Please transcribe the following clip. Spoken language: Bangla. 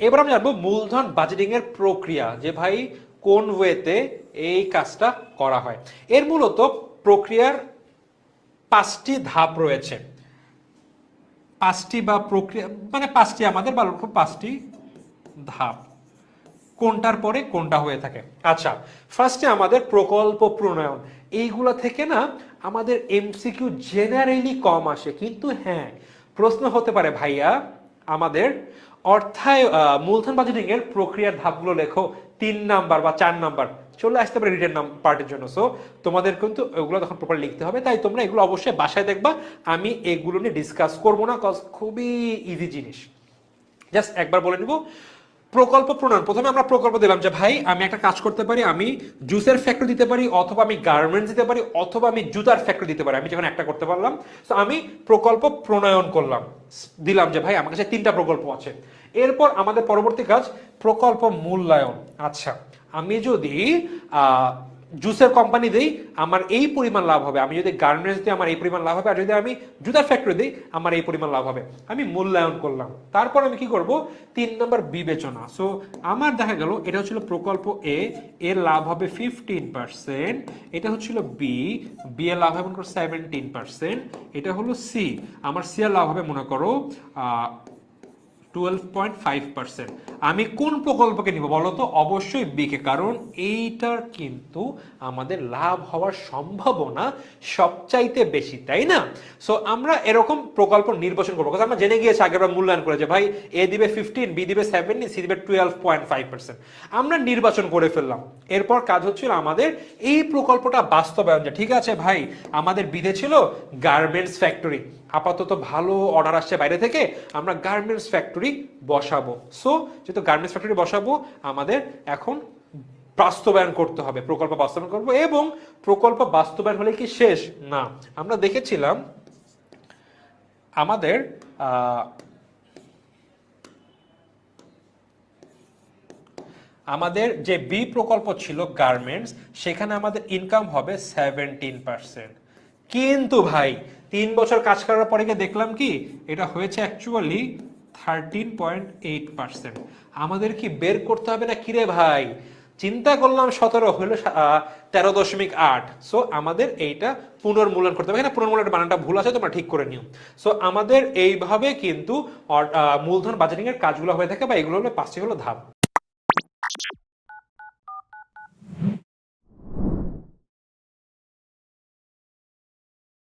এবার আমরা জানব মূলধন বাজেটিং এর প্রক্রিয়া, যে ভাই কোন ওয়েতে এই কাজটা করা হয়। এর মূলত প্রক্রিয়ার পাঁচটি ধাপ রয়েছে। পাঁচটি বা প্রক্রিয়া মানে পাঁচটি আমাদের বা পাঁচটি ধাপ। কোনটার পরে কোনটা হয়ে থাকে। আচ্ছা ফার্স্টে আমাদের প্রকল্প প্রণয়ন। এইগুলো থেকে না আমাদের এমসিকিউ জেনারেলি কম আসে। কিন্তু হ্যাঁ প্রশ্ন হতে পারে, ভাইয়া, আমাদের অর্থায় মূলধন বাজেটিং এর প্রক্রিয়ার ধাপগুলো লেখো, তিন নাম্বার বা চার নাম্বার। চলে আসতে পারে রিটার্ন পার্টের জন্য। সো তোমাদের কিন্তু এগুলো তখন প্রপার লিখতে হবে, তাই তোমরা এগুলো অবশ্যই বাসায় দেখবা। আমি এগুলো নিয়ে ডিসকাস করব না কজ খুবই ইজি জিনিস। জাস্ট একবার বলে নিব প্রকল্প প্রণয়ন। প্রথমে আমরা প্রকল্প দিলাম যে, ভাই, আমি একটা কাজ করতে পারি, আমি জুসের ফ্যাক্টরি দিতে পারি, অথবা আমি গার্মেন্টস দিতে পারি, অথবা আমি জুতার ফ্যাক্টরি দিতে পারি। আমি যখন একটা করতে পারলাম। তো আমি প্রকল্প প্রণয়ন করলাম। দিলাম যে, ভাই, আমার কাছে তিনটা প্রকল্প আছে। এরপর আমাদের পরবর্তী কাজ, প্রকল্প মূল্যায়ন। আচ্ছা আমি যদি জুসের কোম্পানি দিই, আমার এই পরিমাণ লাভ হবে। আমি যদি গার্মেন্টস দিই, আমার এই পরিমাণ লাভ হবে। আর যদি আমি জুতার ফ্যাক্টরি দিই, আমার এই পরিমাণ লাভ হবে। আমি মূল্যায়ন করলাম। তারপর আমি কি করব? তিন নম্বর বিবেচনা। সো আমার দেখা গেল, এটা হচ্ছিল প্রকল্প এ এর লাভ হবে ফিফটিন পার্সেন্ট এটা হচ্ছিল বি বি এর লাভ হবে মনে করো সেভেন্টিন পার্সেন্ট এটা হলো সি আমার সি এর লাভ হবে, মনে করো টুয়েলভ পয়েন্ট ফাইভ পার্সেন্ট আমি কোন প্রকল্পকে নিব বলো তো? অবশ্যই বিকে কারণ এইটার কিন্তু আমাদের লাভ হওয়ার সম্ভাবনা সবচাইতে বেশি, তাই না? সো আমরা এরকম প্রকল্প নির্বাচন করব। আমরা জেনে গিয়েছি আগের বার মূল্যায়ন করে যে ভাই এ দিবে ফিফটিন বি দিবে সেভেন্টিন সি দিবে টুয়েলভ পয়েন্ট ফাইভ পার্সেন্ট আমরা নির্বাচন করে ফেললাম। এরপর কাজ হচ্ছিল আমাদের এই প্রকল্পটা বাস্তবায়ন। যে ঠিক আছে ভাই, আমাদের বিধে ছিল গার্মেন্টস ফ্যাক্টরি আপাতত ভালো অর্ডার আসছে বাইরে থেকে, আমরা গার্মেন্টস ফ্যাক্টরি বসাবো। সো যেহেতু গার্মেন্টস ফ্যাক্টরি বসাবো, আমাদের এখন বাস্তবায়ন করতে হবে, প্রকল্প বাস্তবায়ন করব এবং প্রকল্প বাস্তবায়ন হলে কি শেষ? না। আমরা দেখেছিলাম আমাদের আমাদের যে বি প্রকল্প ছিল গার্মেন্টস সেখানে আমাদের ইনকাম হবে সেভেন্টিন পার্সেন্ট কিন্তু ভাই, তিন বছর কাজ করার পরে গিয়ে দেখলাম কি, এটা হয়েছে actually thirteen point eight percent আমাদের কি বের করতে হবে না? কিরে ভাই? চিন্তা করলাম সতেরো হলো তেরো দশমিক আট। সো আমাদের এইটা পুনর্মূল্যায়ন করতে হবে। এখানে পুনর্মূল্যায়ন বানানটা ভুল আছে, তোমরা ঠিক করে নিও। সো আমাদের এইভাবে কিন্তু মূলধন বাজেটিং এর কাজগুলো হয়ে থাকে বা এগুলো হলো পাঁচটি হলো ধাপ।